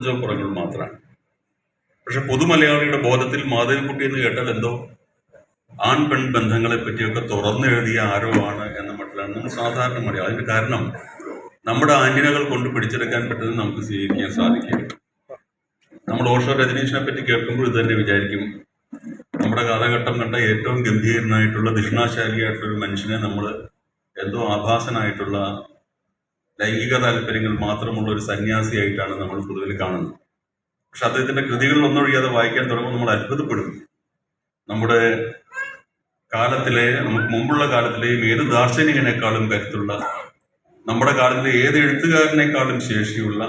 കുറങ്ങൾ മാത്രമാണ് പക്ഷെ പൊതുമലയാളിയുടെ ബോധത്തിൽ മാധവിക്കുട്ടി എന്ന് കേട്ടാൽ എന്തോ? ആൺ പെൺ ബന്ധങ്ങളെ പറ്റിയൊക്കെ തുറന്നെഴുതിയ ആരോ ആണ് എന്ന മട്ടിലാണ്. നമ്മൾ സാധാരണ മലയാളം. അതിന്റെ കാരണം നമ്മുടെ ആന്റിനകൾ കൊണ്ട് പിടിച്ചെടുക്കാൻ പറ്റുന്നത് നമുക്ക് സ്വീകരിക്കാൻ സാധിക്കും. നമ്മൾ ഓഷോ രജനീഷിനെ പറ്റി കേൾക്കുമ്പോൾ ഇത് തന്നെ വിചാരിക്കും. നമ്മുടെ കാലഘട്ടം കണ്ട ഏറ്റവും ഗംഭീരനായിട്ടുള്ള ദക്ഷിണാശാലിയായിട്ടുള്ള ഒരു മനുഷ്യനെ നമ്മൾ എന്തോ ആഭാസനായിട്ടുള്ള ലൈംഗിക താല്പര്യങ്ങൾ മാത്രമുള്ള ഒരു സന്യാസിയായിട്ടാണ് നമ്മൾ പൊതുവിൽ കാണുന്നത്. പക്ഷെ അദ്ദേഹത്തിന്റെ കൃതികൾ ഒന്നൊഴിയാതെ വായിക്കാൻ തുടങ്ങുമ്പോൾ നമ്മൾ അത്ഭുതപ്പെടും. നമ്മുടെ കാലത്തിലെ നമുക്ക് മുമ്പുള്ള കാലത്തിലെയും ഏത് ദാർശനികനേക്കാളും കരുത്തുള്ള നമ്മുടെ കാലത്തിലെ ഏത് എഴുത്തുകാരനേക്കാളും ശേഷിയുള്ള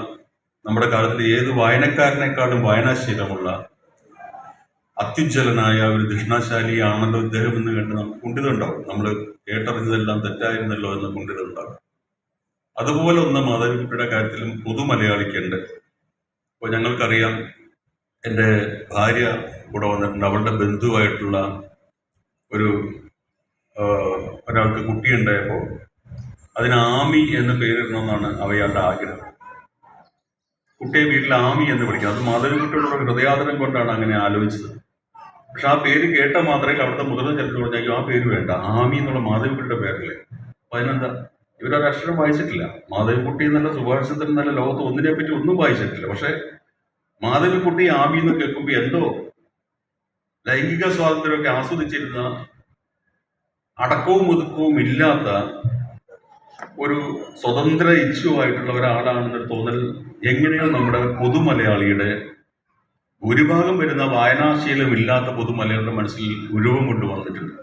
നമ്മുടെ കാലത്തിലെ ഏത് വായനക്കാരനേക്കാളും വായനാശീലമുള്ള അത്യുജ്വലനായ ഒരു ദക്ഷിണാശാലിയാണല്ലോ ഇദ്ദേഹം എന്ന് കണ്ട് നമുക്ക് കുണ്ടിതുണ്ടാവും നമ്മൾ കേട്ടറിഞ്ഞതെല്ലാം തെറ്റായിരുന്നല്ലോ എന്ന് കുണ്ടിതുണ്ടാവും അതുപോലെ ഒന്ന് മാധവിക്കുട്ടിയുടെ കാര്യത്തിലും പൊതു മലയാളിക്കുണ്ട്. ഇപ്പോൾ ഞങ്ങൾക്കറിയാം എന്റെ ഭാര്യ കൂടെ വന്നിട്ടുണ്ട്. അവളുടെ ബന്ധുവായിട്ടുള്ള ഒരു ഒരാൾക്ക് കുട്ടിയുണ്ടായപ്പോൾ അതിന് ആമി എന്ന് പേരിടണമെന്നാണ് അവയാളുടെ ആഗ്രഹം. കുട്ടിയെ വീട്ടിൽ ആമി എന്ന് വിളിക്കും. അത് മാധവിക്കുട്ടിയോടുള്ള ഹൃദയാദരം കൊണ്ടാണ് അങ്ങനെ ആലോചിച്ചത്. പക്ഷെ ആ പേര് കേട്ട മാത്രമേ അവിടുത്തെ മുതിർന്ന ചിലപ്പോൾ പറഞ്ഞാൽ ആ പേര് വേണ്ട. ആമി എന്നുള്ള മാധവിക്കുട്ടിയുടെ പേരല്ലേ? അപ്പൊ അതിനെന്താ? ഇവരൊരു അക്ഷരം വായിച്ചിട്ടില്ല. മാധവിക്കുട്ടി എന്നല്ല സുഭാഷിതൻ എന്നല്ല ലോകത്ത് ഒന്നിനെ പറ്റി ഒന്നും വായിച്ചിട്ടില്ല. പക്ഷെ മാധവിക്കുട്ടി ആമി എന്ന് കേൾക്കുമ്പോൾ എന്തോ ലൈംഗിക സ്വാതന്ത്ര്യമൊക്കെ ആസ്വദിച്ചിരുന്ന അടക്കവും ഒതുക്കവും ഇല്ലാത്ത ഒരു സ്വതന്ത്ര ഇച്ഛുവായിട്ടുള്ള ഒരാളാണെന്നൊരു തോന്നൽ എങ്ങനെയോ നമ്മുടെ പൊതുമലയാളിയുടെ ഭൂരിഭാഗം വരുന്ന വായനാശീലം ഇല്ലാത്ത പൊതുമലയാളിയുടെ മനസ്സിൽ ഉരുവം കൊണ്ടുവന്നിട്ടുണ്ട്.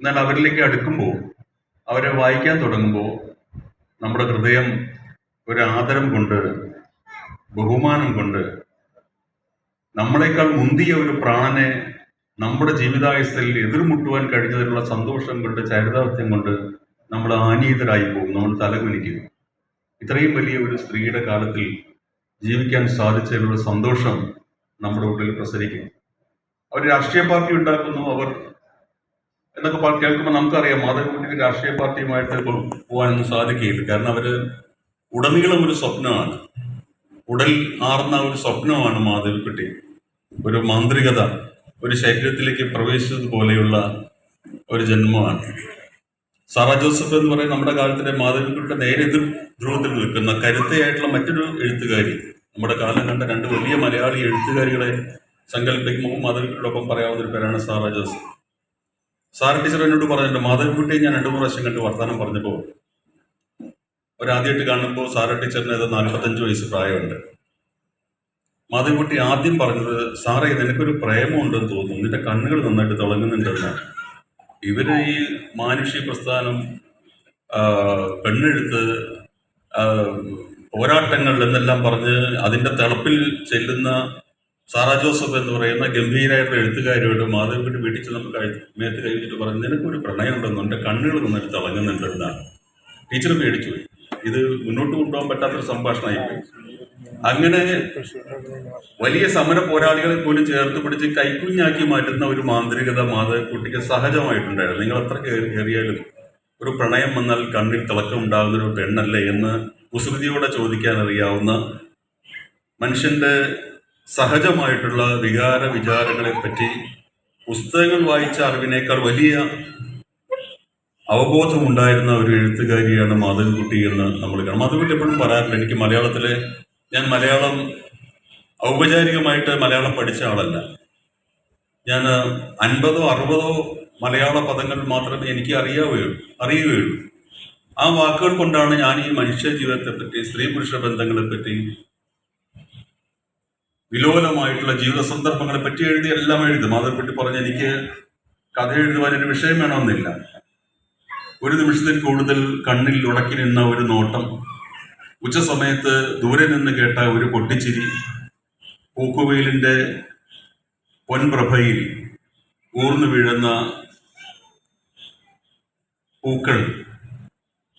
എന്നാൽ അവരിലേക്ക് അടുക്കുമ്പോൾ അവരെ വായിക്കാൻ തുടങ്ങുമ്പോൾ നമ്മുടെ ഹൃദയം ഒരു ആദരം കൊണ്ട് ബഹുമാനം കൊണ്ട് നമ്മളെക്കാൾ മുന്തിയ ഒരു പ്രാണനെ നമ്മുടെ ജീവിതാവസ്ഥയിൽ എതിർമുട്ടുവാൻ കഴിഞ്ഞതിലുള്ള സന്തോഷം കൊണ്ട് ചരിതാർത്ഥ്യം കൊണ്ട് നമ്മൾ ആനീതരായി പോകും നമ്മൾ തലകുനിക്കും ഇത്രയും വലിയ ഒരു സ്ത്രീയുടെ കാലത്തിൽ ജീവിക്കാൻ സാധിച്ചതിലുള്ള സന്തോഷം നമ്മുടെ ഉള്ളിൽ പ്രസരിക്കും അവർ രാഷ്ട്രീയ പാർട്ടി ഉണ്ടാക്കുന്നു അവർ എന്നൊക്കെ കേൾക്കുമ്പോൾ നമുക്കറിയാം മാധവക്കുട്ടിക്ക് രാഷ്ട്രീയ പാർട്ടിയുമായിട്ട് പോകാനൊന്നും സാധിക്കുകയില്ല. കാരണം അവർ ഉടനീളം ഒരു സ്വപ്നമാണ്. ഉടൽ ആർന്ന ഒരു സ്വപ്നമാണ് മാധവിക്കുട്ടി. ഒരു മാന്ത്രികത ഒരു ശരീരത്തിലേക്ക് പ്രവേശിച്ചതുപോലെയുള്ള ഒരു ജന്മമാണ്. സാറാ ജോസഫ് എന്ന് പറയുന്ന നമ്മുടെ കാലത്തിലെ മാധവിക്കുട്ടിയുടെ നേരെ എതിർ ധ്രുവത്തിൽ നിൽക്കുന്ന കരുത്തയായിട്ടുള്ള മറ്റൊരു എഴുത്തുകാരി നമ്മുടെ കാലം കണ്ട രണ്ട് വലിയ മലയാളി എഴുത്തുകാരികളെ സങ്കല്പിക്കുമ്പോൾ മാധവിക്കുട്ടിയോടൊപ്പം പറയാവുന്ന ഒരു പേരാണ് സാറാ ജോസഫ്. സാറ ടീച്ചർ എന്നോട് പറഞ്ഞിട്ടുണ്ട് മാധവിക്കുട്ടിയെ ഞാൻ രണ്ടു മൂന്ന് പ്രാവശ്യം കണ്ട് വർത്തമാനം പറഞ്ഞപ്പോൾ ഒരാദ്യമായിട്ട് കാണുമ്പോൾ സാറ ടീച്ചറിന് ഏതോ നാൽപ്പത്തഞ്ച് വയസ്സ് പ്രായമുണ്ട്. മാധവിക്കുട്ടി ആദ്യം പറഞ്ഞത് സാറേ നിനക്കൊരു പ്രേമമുണ്ടെന്ന് തോന്നുന്നു നിന്റെ കണ്ണുകൾ നന്നായിട്ട് തിളങ്ങുന്നുണ്ടെന്നാണ് ഇവർ ഈ മാനുഷ്യ പ്രസ്ഥാനം പെണ്ണെഴുത്ത് പോരാട്ടങ്ങൾ എന്നെല്ലാം പറഞ്ഞ് അതിന്റെ തിളപ്പിൽ ചെല്ലുന്ന സാറാ ജോസഫ് എന്ന് പറയുന്ന ഗംഭീരായിട്ടുള്ള എഴുത്തുകാരിയോട് മാധവിക്കുട്ടി വീട്ടിൽ ചെന്നപ്പോൾ കഴി മേത്ത് കഴിഞ്ഞിട്ട് പറഞ്ഞു നിനക്കൊരു പ്രണയം ഉണ്ടെന്നും എന്റെ കണ്ണുകൾ നന്നായിട്ട് തിളങ്ങുന്നുണ്ട് എന്നാണ് ടീച്ചർ പേടിച്ചു ഇത് മുന്നോട്ട് കൊണ്ടുപോകാൻ പറ്റാത്തൊരു സംഭാഷണമായിപ്പോയി. അങ്ങനെ വലിയ സമര പോരാളികളെ പോലും ചേർത്ത് പിടിച്ച് കൈക്കുഞ്ഞാക്കി മാറ്റുന്ന ഒരു മാന്ത്രികത മാധവക്കുട്ടിക്ക് സഹജമായിട്ടുണ്ടായിരുന്നു. നിങ്ങൾ അത്ര കയറി- കയറിയാലും ഒരു പ്രണയം വന്നാൽ കണ്ണിൽ തിളക്കം ഉണ്ടാകുന്ന ഒരു പെണ്ണല്ലേ എന്ന് കുസൃതിയോടെ ചോദിക്കാൻ അറിയാവുന്ന മനുഷ്യന്റെ സഹജമായിട്ടുള്ള വികാര വിചാരങ്ങളെ പറ്റി പുസ്തകങ്ങൾ വായിച്ച അറിവിനേക്കാൾ വലിയ അവബോധമുണ്ടായിരുന്ന ഒരു എഴുത്തുകാരിയാണ് മാധവിക്കുട്ടി എന്ന് നമ്മൾ കാണാം. മാധവിക്കുട്ടി എപ്പോഴും പറയാറുണ്ട് എനിക്ക് മലയാളത്തിലെ ഞാൻ മലയാളം ഔപചാരികമായിട്ട് മലയാളം പഠിച്ച ആളല്ല. ഞാൻ അൻപതോ അറുപതോ മലയാള പദങ്ങൾ മാത്രമേ എനിക്ക് അറിയാവുകയുള്ളൂ അറിയുകയുള്ളൂ. ആ വാക്കുകൾ കൊണ്ടാണ് ഞാൻ ഈ മനുഷ്യ ജീവിതത്തെ പറ്റി സ്ത്രീ പുരുഷ ബന്ധങ്ങളെ പറ്റി വിലോലമായിട്ടുള്ള ജീവിത സന്ദർഭങ്ങളെ പറ്റി എഴുതി എല്ലാം എഴുതി. മാധവപ്പെട്ടി പറഞ്ഞ് എനിക്ക് കഥ എഴുതുവാൻ ഒരു വിഷയം വേണമെന്നില്ല. ഒരു നിമിഷത്തിൽ കൂടുതൽ കണ്ണിൽ ഉടക്കി നിന്ന ഒരു നോട്ടം. ഉച്ച സമയത്ത് ദൂരെ നിന്ന് കേട്ട ഒരു പൊട്ടിച്ചിരി. പൂക്കുവെയിലിന്റെ പൊൻപ്രഭയിൽ ഊർന്നു വീഴുന്ന പൂക്കൾ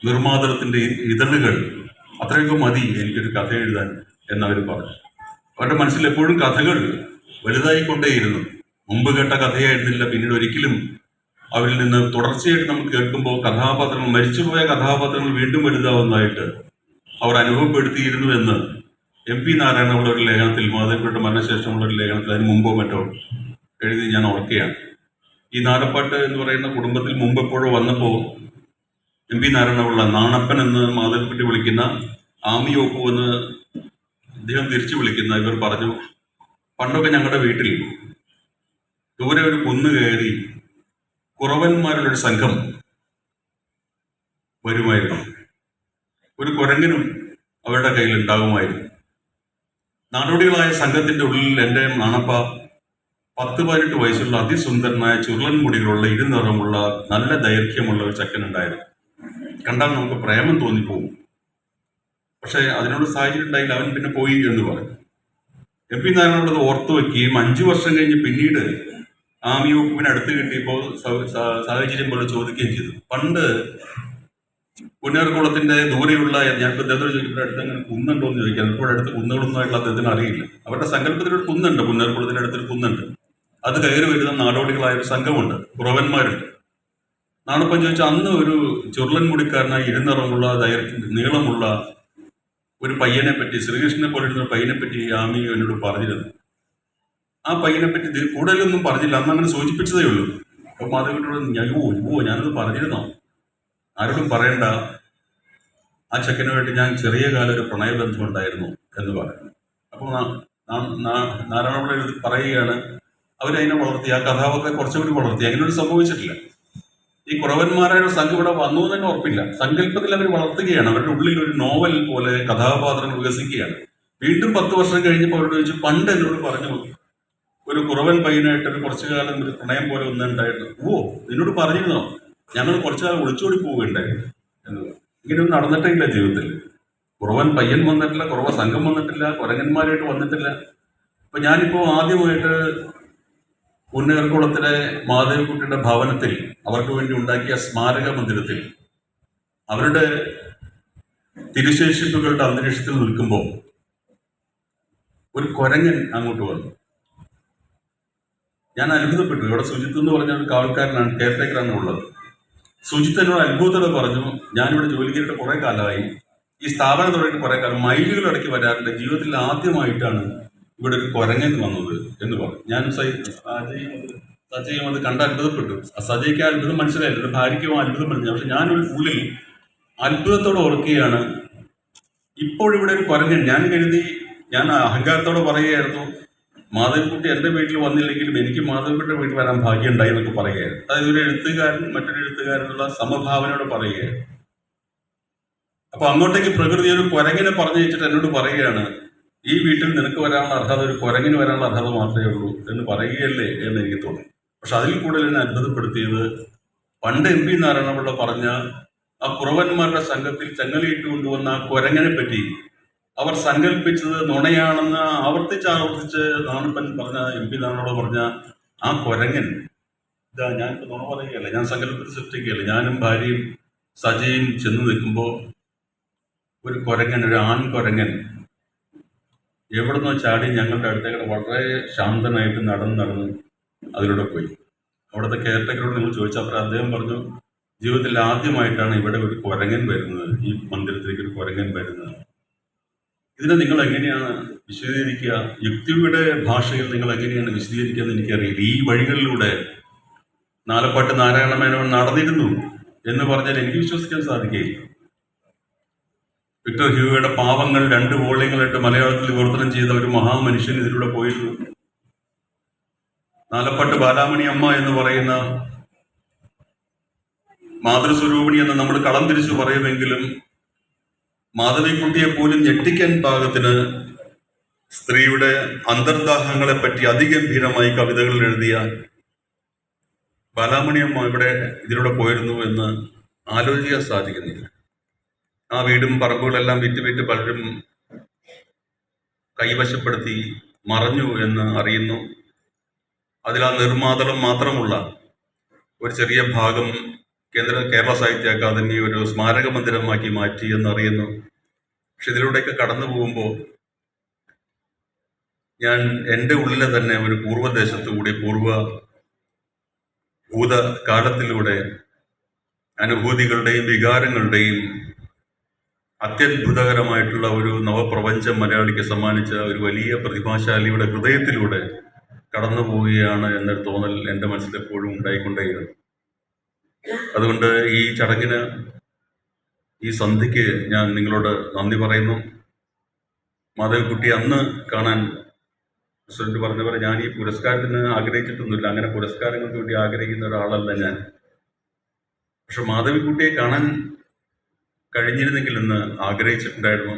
നിർമ്മാതളത്തിന്റെ ഇതളുകൾ. അത്രയൊക്കെ മതി എനിക്കൊരു കഥ എഴുതാൻ എന്നവർ പറഞ്ഞു. അവരുടെ മനസ്സിൽ എപ്പോഴും കഥകൾ വലുതായിക്കൊണ്ടേയിരുന്നു. മുമ്പ് കേട്ട കഥയായിരുന്നില്ല. പിന്നീട് ഒരിക്കലും അവരിൽ നിന്ന് തുടർച്ചയായിട്ട് നമ്മൾ കേൾക്കുമ്പോൾ കഥാപാത്രങ്ങൾ മരിച്ചുപോയ കഥാപാത്രങ്ങൾ വീണ്ടും വലുതാവുന്നതായിട്ട് അവർ അനുഭവപ്പെടുത്തിയിരുന്നു എന്ന് എം പി നാരായണനുള്ള ഒരു ലേഖനത്തിൽ മാധവപ്പെട്ട മരണശേഷമുള്ള ഒരു ലേഖനത്തിൽ അതിന് മുമ്പോ മറ്റോ എഴുതി ഞാൻ ഓർക്കുകയാണ്. ഈ നാടപ്പാട്ട് എന്ന് പറയുന്ന കുടുംബത്തിൽ മുമ്പ് എപ്പോഴോ വന്നപ്പോൾ എം പി നാരായണപിള്ള നാണപ്പൻ എന്ന് മാധവപ്പെട്ടി വിളിക്കുന്ന ആമിയോപ്പു എന്ന് അദ്ദേഹം തിരിച്ചു വിളിക്കുന്ന ഇവർ പറഞ്ഞു പണ്ടൊക്കെ ഞങ്ങളുടെ വീട്ടിൽ ദൂരെ ഒരു കുന്ന് കയറി കുറവന്മാരുടെ ഒരു സംഘം വരുമായിരുന്നു. ഒരു കുരങ്ങനും അവരുടെ കയ്യിൽ ഉണ്ടാകുമായിരുന്നു നാടോടികളായ സംഘത്തിന്റെ ഉള്ളിൽ എന്റെ നാണപ്പ പത്ത് പതിനെട്ട് വയസ്സുള്ള അതിസുന്ദരനായ ചുരുളൻ മുടികളുള്ള ഇരുനിറമുള്ള നല്ല ദൈർഘ്യമുള്ള ഒരു ചക്കൻ ഉണ്ടായിരുന്നു കണ്ടാൽ നമുക്ക് പ്രേമം തോന്നിപ്പോവും പക്ഷേ അതിനോട് സാഹചര്യം ഉണ്ടായില്ല. അവൻ പിന്നെ പോയി എന്ന് പറഞ്ഞു. എം പി നാരായണനോട് ഓർത്തു വെക്കുകയും അഞ്ചു വർഷം കഴിഞ്ഞ് പിന്നീട് ആമി വകുപ്പിന് അടുത്ത് കിട്ടിയപ്പോൾ സാഹചര്യം പോലെ ചോദിക്കുകയും ചെയ്തു. പണ്ട് പുന്നേർകുളത്തിന്റെ ദൂരെയുള്ള ഞാൻ അദ്ദേഹത്തോട് ചോദിക്കുമ്പോൾ അടുത്ത് അങ്ങനെ കുന്നുണ്ടോ? എന്ന് ചോദിക്കാം ഇപ്പോൾ അടുത്ത് കുന്നുകളൊന്നുമായിട്ടുള്ള അദ്ദേഹത്തിന് അറിയില്ല. അവരുടെ സങ്കല്പത്തിൽ ഒരു കുന്നുണ്ട്. പുന്നേർകുളത്തിന്റെ അടുത്തൊരു കുന്നുണ്ട്. അത് കയറി വരുന്ന നാടോടികളായ ഒരു സംഘമുണ്ട്. കുറവന്മാരുണ്ട് നാണപ്പം ചോദിച്ചാൽ അന്ന് ഒരു ചുരുളൻ മുടിക്കാരനായി ഇരുന്നിറമുള്ള ദൈർഘ്യ നീളമുള്ള ഒരു പയ്യനെ പറ്റി ശ്രീകൃഷ്ണനെ പോലെ ഒരു പയ്യനെ പറ്റി ആമിയു എന്നോട് പറഞ്ഞിരുന്നു. ആ പയ്യനെ പറ്റി കൂടുതലൊന്നും പറഞ്ഞില്ല. അന്ന് അങ്ങനെ സൂചിപ്പിച്ചതേ ഉള്ളൂ. അപ്പൊ മാധവിനോട് അയ്യോ ഓ ഞാനത് പറഞ്ഞിരുന്നോ? ആരോടും പറയണ്ട. ആ ചെക്കനുമായിട്ട് ഞാൻ ചെറിയ കാലം ഒരു പ്രണയബന്ധം ഉണ്ടായിരുന്നു എന്ന് പറയുന്നു അപ്പോൾ നാരായണപിള്ള പറയുകയാണ്. അവരതിനെ വളർത്തി ആ കഥാപാത്രത്തെ കുറച്ചുകൂടി വളർത്തി. അങ്ങനെ ഒരു സംഭവിച്ചിട്ടില്ല. ഈ കുറവന്മാരായ ഒരു സംഘം ഇവിടെ വന്നു തന്നെ ഉറപ്പില്ല. സങ്കല്പത്തിൽ അവർ വളർത്തുകയാണ്. അവരുടെ ഉള്ളിൽ ഒരു നോവൽ പോലെ കഥാപാത്രങ്ങൾ വികസിക്കുകയാണ്. വീണ്ടും പത്ത് വർഷം കഴിഞ്ഞപ്പോൾ അവരോട് ചോദിച്ചു പണ്ട് എന്നോട് പറഞ്ഞു ഒരു കുറവൻ പയ്യനായിട്ട് ഒരു കുറച്ചു കാലം ഒരു പ്രണയം പോലെ ഒന്നുണ്ടായിരുന്നു ഓ നിന്നോട് പറഞ്ഞിരുന്നോ? ഞങ്ങൾ കുറച്ചു കാലം ഒളിച്ചോടി പോവുകയുണ്ടായിരുന്നു. എന്ന് ഇങ്ങനെ ഇങ്ങനെയൊന്നും നടന്നിട്ടേ ഇല്ല ജീവിതത്തിൽ. കുറവൻ പയ്യൻ വന്നിട്ടില്ല കുറവ സംഘം വന്നിട്ടില്ല കുരങ്ങന്മാരായിട്ട് വന്നിട്ടില്ല. അപ്പൊ ഞാനിപ്പോ ആദ്യമായിട്ട് പുന്നേർക്കുളത്തിലെ മാധവിക്കുട്ടിയുടെ ഭവനത്തിൽ അവർക്ക് വേണ്ടി ഉണ്ടാക്കിയ സ്മാരക മന്ദിരത്തിൽ അവരുടെ തിരുശേഷിപ്പുകളുടെ അന്തരീക്ഷത്തിൽ നിൽക്കുമ്പോൾ ഒരു കൊരങ്ങൻ അങ്ങോട്ട് വന്നു. ഞാൻ അത്ഭുതപ്പെട്ടു. ഇവിടെ സുജിത്ത് എന്ന് പറഞ്ഞ ഒരു കാവൽക്കാരനാണ് കെയർടേക്കറാണ് ഉള്ളത്. സുജിത്ത് എന്നോട് അത്ഭുതത്തോടെ പറഞ്ഞു ഞാനിവിടെ ജോലി ചെയ്തിട്ട് കുറേ കാലമായി. ഈ സ്ഥാപനം തുടങ്ങിയിട്ട് കുറെ കാലം മൈലുകൾ ഇടയ്ക്ക് വരാറുണ്ട്. ജീവിതത്തിൽ ആദ്യമായിട്ടാണ് ഇവിടെ ഒരു കുരങ്ങൻ വന്നത് എന്ന് പറഞ്ഞു. ഞാൻ സൈ- സജയും അത് കണ്ട് അത്ഭുതപ്പെട്ടു. സജയ്ക്ക് അത്ഭുതം മനസ്സിലായില്ല. ഭാര്യയ്ക്കും അത്ഭുതം മനസ്സിലായി പക്ഷെ ഞാനൊരു ഉള്ളിൽ അത്ഭുതത്തോടെ ഓർക്കുകയാണ്. ഇപ്പോഴിവിടെ ഒരു കുരങ്ങൻ. ഞാൻ കരുതി ഞാൻ അഹങ്കാരത്തോടെ പറയുകയായിരുന്നു. മാധവിക്കുട്ടി എന്റെ വീട്ടിൽ വന്നില്ലെങ്കിലും എനിക്ക് മാധവിക്കുട്ടിയുടെ വീട്ടിൽ വരാൻ ഭാഗ്യം ഉണ്ടായി എന്നൊക്കെ പറയുകയായിരുന്നു. അതായത് ഒരു എഴുത്തുകാരൻ മറ്റൊരു എഴുത്തുകാരനുള്ള സമഭാവനയോടെ പറയുകയായിരുന്നു. അപ്പൊ അങ്ങോട്ടേക്ക് പ്രകൃതി ഒരു കുരങ്ങിനെ പറഞ്ഞു വെച്ചിട്ട് എന്നോട് പറയുകയാണ്. ഈ വീട്ടിൽ നിനക്ക് വരാനുള്ള അർഹത ഒരു കുരങ്ങിന് വരാനുള്ള അർഹത മാത്രമേ ഉള്ളൂ എന്ന് പറയുകയല്ലേ എന്ന് എനിക്ക് തോന്നി. പക്ഷെ അതിൽ കൂടുതൽ എന്നെ അത്ഭുതപ്പെടുത്തിയത് പണ്ട് എം പി നാരായണപിള്ള പറഞ്ഞ ആ കുറവന്മാരുടെ സംഘത്തിൽ ചങ്ങലയിട്ട് കൊണ്ടുവന്ന ആ കുരങ്ങനെ പറ്റി അവർ സങ്കല്പിച്ചത് നുണയാണെന്ന് ആവർത്തിച്ച് ആവർത്തിച്ച് നാണപ്പൻ പറഞ്ഞ എം പി നാരായണപിള്ള പറഞ്ഞ ആ കുരങ്ങൻ ഇതാ ഞാനിപ്പോൾ നുണ പറയുകയല്ല ഞാൻ സങ്കല്പത്തിൽ സൃഷ്ടിക്കുകയല്ല ഞാനും ഭാര്യയും സജയും ചെന്ന് നിൽക്കുമ്പോൾ ഒരു കുരങ്ങൻ ഒരു ആൺ കുരങ്ങൻ എവിടുന്നോ ചാടി ഞങ്ങളുടെ അടുത്തേക്ക് വളരെ ശാന്തനായിട്ട് നടന്ന് നടന്ന് അതിലൂടെ പോയി. അവിടുത്തെ കെയർടേക്കറോട് നിങ്ങൾ ചോദിച്ചപ്പോൾ അദ്ദേഹം പറഞ്ഞു ജീവിതത്തിൽ ആദ്യമായിട്ടാണ് ഇവിടെ ഒരു കുരങ്ങൻ വരുന്നത് ഈ മന്ദിരത്തിലേക്ക് ഒരു കുരങ്ങൻ വരുന്നത്. ഇതിനെ നിങ്ങൾ എങ്ങനെയാണ് വിശദീകരിക്കുക? യുക്തിയുടെ ഭാഷയിൽ നിങ്ങൾ എങ്ങനെയാണ് വിശദീകരിക്കുക എന്ന് എനിക്കറിയില്ല. ഈ വഴികളിലൂടെ നാലപ്പാട്ട് നാരായണ മേനോൻ നടന്നിരുന്നു എന്ന് പറഞ്ഞാൽ എനിക്ക് വിശ്വസിക്കാൻ സാധിക്കുകയില്ല. വിക്ടർ ഹ്യൂയുടെ പാവങ്ങൾ രണ്ട് വോളിയങ്ങളായിട്ട് മലയാളത്തിൽ വിവർത്തനം ചെയ്ത ഒരു മഹാമനുഷ്യൻ ഇതിലൂടെ പോയിരുന്നു. നാലപ്പട്ട് ബാലാമണി അമ്മ എന്ന് പറയുന്ന മാതൃസ്വരൂപിണി എന്ന് നമ്മൾ കളം തിരിച്ചു പറയുമെങ്കിലും മാധവിക്കുട്ടിയെ പോലും ഞെട്ടിക്കാൻ പാകത്തിന് സ്ത്രീയുടെ അന്തർദാഹങ്ങളെ പറ്റി അതിഗംഭീരമായി കവിതകൾ എഴുതിയ ബാലാമണി അമ്മ ഇവിടെ ഇതിലൂടെ പോയിരുന്നു എന്ന് ആലോചിക്കാൻ സാധിക്കുന്നില്ല. ആ വീടും പറമ്പുകളെല്ലാം വിറ്റ് വിറ്റ് പലരും കൈവശപ്പെടുത്തി മറഞ്ഞു എന്ന് അറിയുന്നു. അതിൽ ആ നിർമാതളം മാത്രമുള്ള ഒരു ചെറിയ ഭാഗം കേന്ദ്ര കേരള സാഹിത്യ അക്കാദമി ഒരു സ്മാരക മന്ദിരമാക്കി മാറ്റി എന്നറിയുന്നു പക്ഷെ ഇതിലൂടെയൊക്കെ കടന്നു പോകുമ്പോൾ ഞാൻ എന്റെ ഉള്ളിലെ തന്നെ ഒരു പൂർവദേശത്തുകൂടി പൂർവ ഭൂതകാലത്തിലൂടെ അനുഭൂതികളുടെയും വികാരങ്ങളുടെയും അത്യത്ഭുതകരമായിട്ടുള്ള ഒരു നവപ്രപഞ്ചം മലയാളിക്ക് സമ്മാനിച്ച ഒരു വലിയ പ്രതിഭാശാലിയുടെ ഹൃദയത്തിലൂടെ കടന്നു പോവുകയാണ് എന്നൊരു തോന്നൽ എന്റെ മനസ്സിൽ എപ്പോഴും ഉണ്ടായിക്കൊണ്ടേയിരുന്നു. അതുകൊണ്ട് ഈ ചടങ്ങിന് ഈ സന്ധ്യയ്ക്ക് ഞാൻ നിങ്ങളോട് നന്ദി പറയുന്നു. മാധവിക്കുട്ടി അന്ന് കാണാൻ പ്രസിഡന്റ് പറഞ്ഞ പോലെ ഞാൻ ഈ പുരസ്കാരത്തിന് ആഗ്രഹിച്ചിട്ടൊന്നുമില്ല. അങ്ങനെ പുരസ്കാരങ്ങൾക്ക് വേണ്ടി ആഗ്രഹിക്കുന്ന ഒരാളല്ല ഞാൻ. പക്ഷെ മാധവിക്കുട്ടിയെ കാണാൻ കഴിഞ്ഞിരുന്നെങ്കിൽ എന്ന് ആഗ്രഹിച്ചിട്ടുണ്ടായിരുന്നു.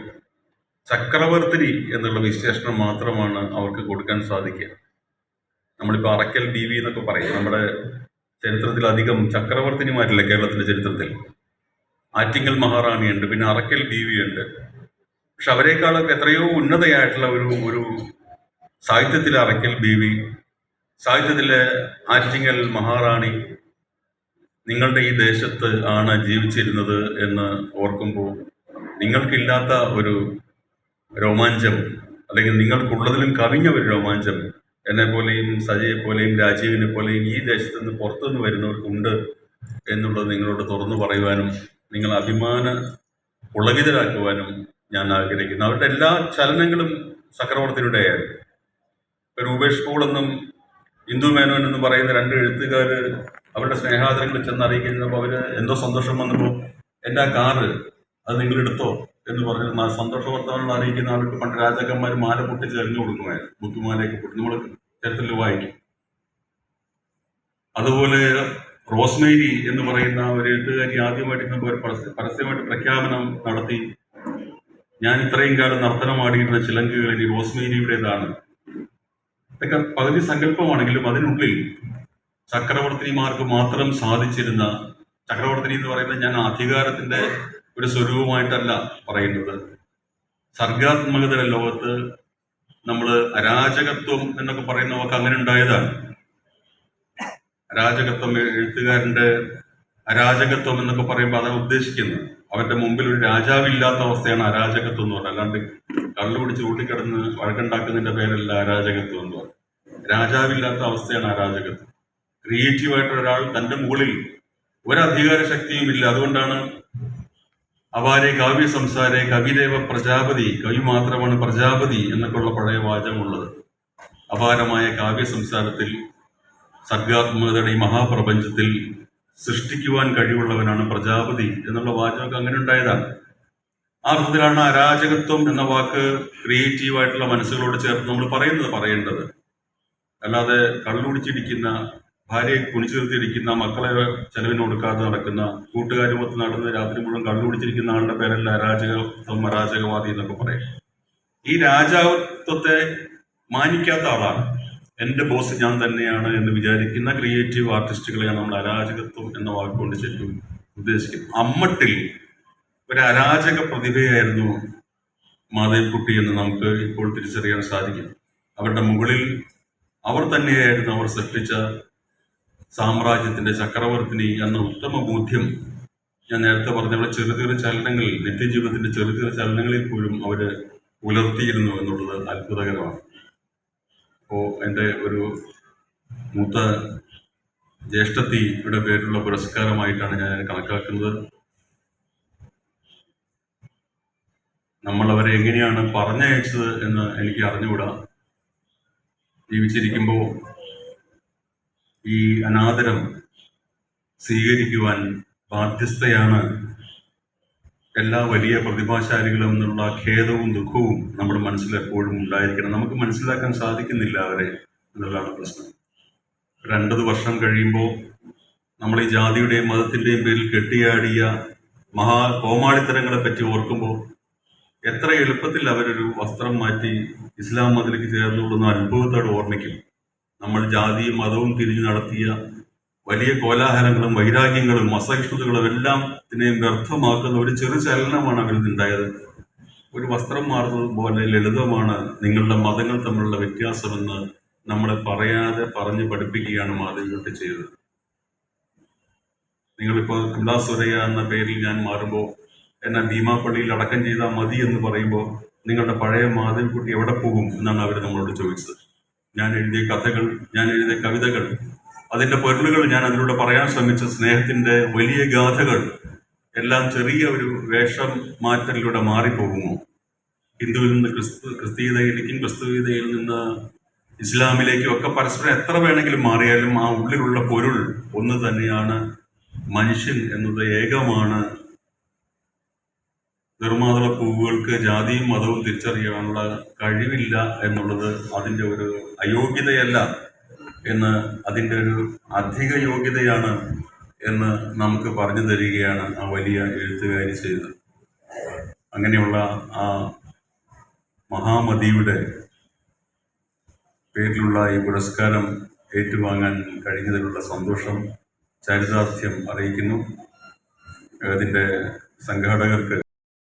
ചക്രവർത്തിനി എന്നുള്ള വിശേഷണം മാത്രമാണ് അവർക്ക് കൊടുക്കാൻ സാധിക്കുക. നമ്മളിപ്പോൾ അറക്കൽ ബി വി എന്നൊക്കെ പറയും. നമ്മുടെ ചരിത്രത്തിൽ അധികം ചക്രവർത്തിനിമാരില്ല കേരളത്തിന്റെ ചരിത്രത്തിൽ. ആറ്റിങ്ങൽ മഹാറാണിയുണ്ട് പിന്നെ അറക്കൽ ബി വി ഉണ്ട്. പക്ഷെ അവരെക്കാളൊക്കെ എത്രയോ ഉന്നതയായിട്ടുള്ള ഒരു ഒരു സാഹിത്യത്തിലെ അറക്കൽ ബി വി സാഹിത്യത്തിലെ ആറ്റിങ്ങൽ മഹാറാണി നിങ്ങളുടെ ഈ ദേശത്ത് ആണ് ജീവിച്ചിരുന്നത് എന്ന് ഓർക്കുമ്പോൾ നിങ്ങൾക്കില്ലാത്ത ഒരു രോമാഞ്ചം അല്ലെങ്കിൽ നിങ്ങൾക്കുള്ളതിലും കവിഞ്ഞ ഒരു രോമാഞ്ചം എന്നെ പോലെയും സജയെ പോലെയും രാജീവിനെ പോലെയും ഈ ദേശത്ത് നിന്ന് പുറത്തുനിന്ന് വരുന്നവർക്കുണ്ട് എന്നുള്ളത് നിങ്ങളോട് തുറന്നു പറയുവാനും നിങ്ങൾ അഭിമാന പുളകിതരാക്കുവാനും ഞാൻ ആഗ്രഹിക്കുന്നു. അവരുടെ എല്ലാ ചലനങ്ങളും സക്രവർത്തിയുടെയായിരുന്നു. ഒരു ഉപേഷ് പോൾ ഇന്ദു മേനോൻ എന്ന് പറയുന്ന രണ്ട് എഴുത്തുകാർ അവരുടെ സ്നേഹാദരങ്ങൾ ചെന്ന് അറിയിക്കുന്നപ്പോൾ അവർ എന്തോ സന്തോഷം വന്നപ്പോൾ എന്റെ ആ കാറ് അത് നിങ്ങൾ എടുത്തോ എന്ന് പറഞ്ഞ് ന- സന്തോഷ വർത്തമാനങ്ങൾ അറിയിക്കുന്ന ആൾക്ക് പണ്ട് രാജാക്കന്മാർ മാല പൊട്ടിച്ച് എറിഞ്ഞു കൊടുക്കുമായിരുന്നു. മുത്തുമാലയൊക്കെ പൊട്ടി നമ്മൾ ചരിത്രത്തിൽ വായിക്കും. അതുപോലെ റോസ്മേരി എന്ന് പറയുന്ന ഒരു എഴുത്തുകാരി ആദ്യമായിട്ട് ഒരു പരസ്യ- പരസ്യമായിട്ട് പ്രഖ്യാപനം നടത്തി. ഞാൻ ഇത്രയും കാലം നർത്തനമാടിയിരുന്ന ചിലങ്കുകൾ ഇനി റോസ്മേരിയുടേതാണ്. ഇതൊക്കെ പകുതി സങ്കല്പമാണെങ്കിലും അതിനുള്ളിൽ ചക്രവർത്തിനിമാർക്ക് മാത്രം സാധിച്ചിരുന്ന ചക്രവർത്തിനി എന്ന് പറയുന്നത് ഞാൻ അധികാരത്തിന്റെ ഒരു സ്വരൂപമായിട്ടല്ല പറയുന്നത് സർഗാത്മകതയുടെ ലോകത്ത് നമ്മൾ അരാജകത്വം എന്നൊക്കെ പറയുന്ന വാക്ക് അങ്ങനെ ഉണ്ടായതാണ്. അരാജകത്വം എഴുത്തുകാരന്റെ അരാജകത്വം എന്നൊക്കെ പറയുമ്പോൾ അതാണ് ഉദ്ദേശിക്കുന്നത്. അവന്റെ മുമ്പിൽ ഒരു രാജാവില്ലാത്ത അവസ്ഥയാണ് അരാജകത്വം എന്ന് പറയുന്നത് അല്ലാണ്ട് കള്ളു പിടിച്ച് ഊട്ടിക്കിടന്ന് വഴക്കുണ്ടാക്കുന്നതിന്റെ പേരല്ല അരാജകത്വം എന്ന് പറയുന്നത് രാജാവില്ലാത്ത അവസ്ഥയാണ് അരാജകത്വം. ക്രിയേറ്റീവായിട്ട് ഒരാൾ തന്റെ മുകളിൽ ഒരധികാര ശക്തിയും ഇല്ല. അതുകൊണ്ടാണ് അവാരെ കാവ്യ സംസാരെ കവിദേവ പ്രജാപതി കവി മാത്രമാണ് പ്രജാപതി എന്നൊക്കെയുള്ള പഴയ വാചകമുള്ളത്. അപാരമായ കാവ്യ സംസാരത്തിൽ സർഗാത്മകതയുടെ ഈ മഹാപ്രപഞ്ചത്തിൽ സൃഷ്ടിക്കുവാൻ കഴിവുള്ളവനാണ് പ്രജാപതി എന്നുള്ള വാചകമൊക്കെ അങ്ങനെ ഉണ്ടായതാണ്. ആ അർത്ഥത്തിലാണ് അരാജകത്വം എന്ന വാക്ക് ക്രിയേറ്റീവായിട്ടുള്ള മനസ്സുകളോട് ചേർത്ത് നമ്മൾ പറയുന്നത് പറയേണ്ടത്. അല്ലാതെ കള്ളുടിച്ചിരിക്കുന്ന ഭാര്യയെ കുണിച്ചു നിർത്തിയിരിക്കുന്ന മക്കളെ ചെലവിന് കൊടുക്കാതെ നടക്കുന്ന കൂട്ടുകാരുമൊത്ത് നടന്ന് രാത്രി മുഴുവൻ കള്ളുടിച്ചിരിക്കുന്ന ആളുടെ പേരല്ല അരാജകത്വം അരാജകവാദി എന്നൊക്കെ പറയും. ഈ രാജാത്വത്തെ മാനിക്കാത്ത ആളാണ്. എന്റെ ബോസ് ഞാൻ തന്നെയാണ് എന്ന് വിചാരിക്കുന്ന ക്രിയേറ്റീവ് ആർട്ടിസ്റ്റുകളെയാണ് നമ്മൾ അരാജകത്വം എന്ന വാക്കുകൊണ്ട് ശരിക്കും ഉദ്ദേശിക്കുന്നത് അമ്മട്ടിൽ ഒരു അരാജക പ്രതിഭയായിരുന്നു മാധവിക്കുട്ടി എന്ന് നമുക്ക് ഇപ്പോൾ തിരിച്ചറിയാൻ സാധിക്കും. അവരുടെ മുകളിൽ അവർ തന്നെയായിരുന്നു അവർ സൃഷ്ടിച്ച സാമ്രാജ്യത്തിന്റെ ചക്രവർത്തിനി എന്ന ഉത്തമ ബോധ്യം ഞാൻ നേരത്തെ പറഞ്ഞ ചെറു ചെറു ചലനങ്ങളിൽ നിത്യജീവിതത്തിന്റെ ചെറു ചെറു ചലനങ്ങളിൽ പോലും അവർ പുലർത്തിയിരുന്നു എന്നുള്ളത് അത്ഭുതകരമാണ്. അപ്പോൾ എന്റെ ഒരു മൂത്ത ജ്യേഷ്ഠത്തിയുടെ പേരിലുള്ള പുരസ്കാരമായിട്ടാണ് ഞാൻ കണക്കാക്കുന്നത്. നമ്മൾ അവരെ എങ്ങനെയാണ് പറഞ്ഞയച്ചത് എന്ന് എനിക്ക് അറിഞ്ഞുകൂടാ. ജീവിച്ചിരിക്കുമ്പോൾ ഈ അനാദരം സ്വീകരിക്കുവാൻ ബാധ്യസ്ഥയാണ് എല്ലാ വലിയ പ്രതിഭാശാലികളും എന്നുള്ള ഖേദവും ദുഃഖവും നമ്മുടെ മനസ്സിൽ എപ്പോഴും ഉണ്ടായിരിക്കണം. നമുക്ക് മനസ്സിലാക്കാൻ സാധിക്കുന്നില്ല അവരെ എന്നുള്ളതാണ് പ്രശ്നം. രണ്ടത് വർഷം കഴിയുമ്പോൾ നമ്മൾ ഈ ജാതിയുടെയും മതത്തിന്റെയും പേരിൽ കെട്ടിയാടിയ മഹാ കോമാളിത്തരങ്ങളെ പറ്റി ഓർക്കുമ്പോൾ എത്ര എളുപ്പത്തിൽ അവരൊരു വസ്ത്രം മാറ്റി ഇസ്ലാം മതിലേക്ക് ചേർന്നുകൊള്ളുന്ന അത്ഭുതത്തോടെ ഓർമ്മിക്കും. നമ്മൾ ജാതിയും മതവും തിരിഞ്ഞ് നടത്തിയ വലിയ കോലാഹലങ്ങളും വൈരാഗ്യങ്ങളും അസഹിഷ്ണുതകളും എല്ലാം ഇതിനെയും വ്യർത്ഥമാക്കുന്ന ഒരു ചെറു ചലനമാണ് അവരിൽ നിന്നുണ്ടായത് ഒരു വസ്ത്രം മാറുന്നത് പോലെ ലളിതമാണ് നിങ്ങളുടെ മതങ്ങൾ തമ്മിലുള്ള വ്യത്യാസമെന്ന് നമ്മളെ പറയാതെ പറഞ്ഞ് പഠിപ്പിക്കുകയാണ് മാധ്യമങ്ങൾക്ക് ചെയ്തത്. നിങ്ങളിപ്പോൾ കുലാസുരയ എന്ന പേരിൽ ഞാൻ മാറുമ്പോൾ എന്നെ ഭീമാപ്പള്ളിയിൽ അടക്കം ചെയ്താൽ മതി എന്ന് പറയുമ്പോൾ നിങ്ങളുടെ പഴയ മാധവിക്കുട്ടി എവിടെ പോകും എന്നാണ് അവർ നമ്മളോട് ചോദിച്ചത്. ഞാൻ എഴുതിയ കഥകൾ ഞാൻ എഴുതിയ കവിതകൾ അതിന്റെ പൊരുളുകൾ ഞാൻ അതിലൂടെ പറയാൻ ശ്രമിച്ച സ്നേഹത്തിന്റെ വലിയ ഗാഥകൾ എല്ലാം ചെറിയ ഒരു വേഷം മാറ്റലിലൂടെ മാറിപ്പോകുമോ ഹിന്ദുവിൽ നിന്ന് ക്രിസ്തു ക്രിസ്തീയതയിലേക്കും ക്രിസ്തുവീതയിൽ നിന്ന് ഇസ്ലാമിലേക്കും ഒക്കെ പരസ്പരം എത്ര വേണമെങ്കിലും മാറിയാലും ആ ഉള്ളിലുള്ള പൊരുൾ ഒന്ന് തന്നെയാണ് മനുഷ്യൻ എന്നത് ഏകമാണ്. നിർമ്മാതള പൂവുകൾക്ക് ജാതിയും മതവും തിരിച്ചറിയാനുള്ള കഴിവില്ല എന്നുള്ളത് അതിന്റെ ഒരു അയോഗ്യതയല്ല എന്ന് അതിന്റെ ഒരു അധിക യോഗ്യതയാണ് എന്ന് നമുക്ക് പറഞ്ഞു തരികയാണ് ആ വലിയ എഴുത്തുകാരി ചെയ്തത്. അങ്ങനെയുള്ള ആ മഹാമതിയുടെ പേരിലുള്ള ഈ പുരസ്കാരം ഏറ്റുവാങ്ങാൻ കഴിഞ്ഞതിലുള്ള സന്തോഷം ചരിതാർത്ഥ്യം അറിയിക്കുന്നു. അതിന്റെ സംഘാടകർക്ക്